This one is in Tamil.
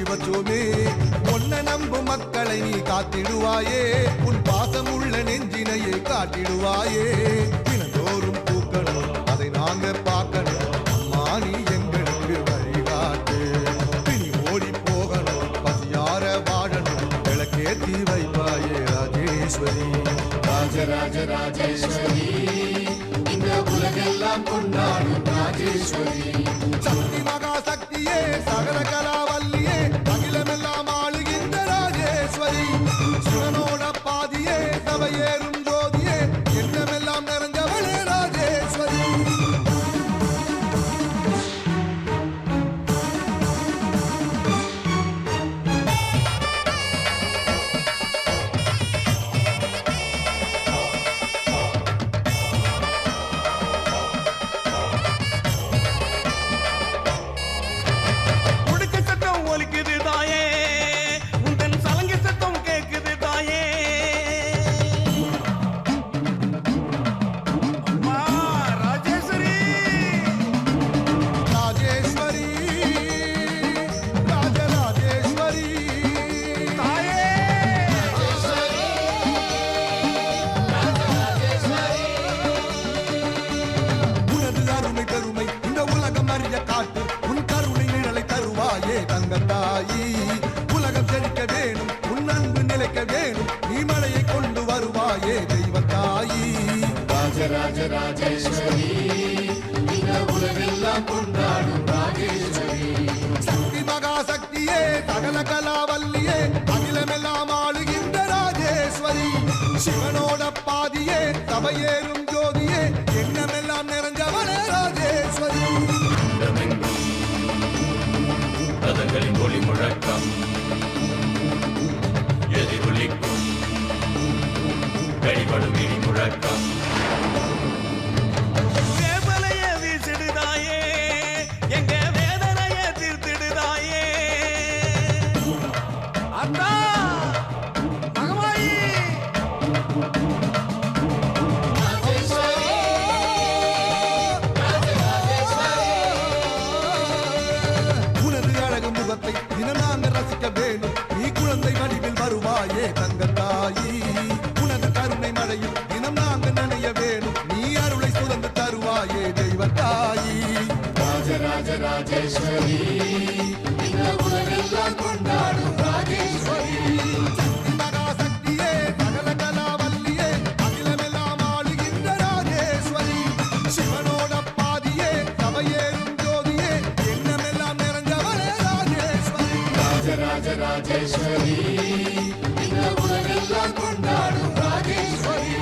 போற்றி வச்சோமே பொன்ன நம்பும் மக்களை நீ காத்திடுவாயே. உன் பாசமுள்ள நெஞ்சினையே காட்டிடுவாயே. தினந்தோறும் பூக்கணும் அதை நாங்க பார்க்கணும். அம்மா நீ எங்களுக்கு வழிகாட்டு. பிணி ஓடி போகணும் பசியார வாழணும். விளக்கேத்தி வைப்பாயே ராஜேஸ்வரி. ராஜராஜ ராஜேஸ்வரி இந்த உலகெல்லாம் கொண்டாடும் ராஜேஸ்வரி. சக்தி மகா சக்தியே சகல கலாவல்லியே ராஜராஜ ராஜேஸ்வரி இந்த உலகெல்லாம் கொண்டாடும் ராஜேஸ்வரி. சக்தி மகா சக்தியே சகல கலாவல்லியே அகிலமெல்லாம் ஆளுகின்ற ராஜேஸ்வரி. சிவனோட பாதியே சபையேறும் ஜோதியே எண்ணமெல்லாம் நிறைஞ்சவனே ராஜேஸ்வரி. ரதங்களின் ஒளி முழக்கம். எதிரொலிக்கும். கடிபடும் இடி முழக்கம். ராஜேஸ்வரி இந்த உலகெல்லாம் கொண்டாடும் ராஜேஸ்வரி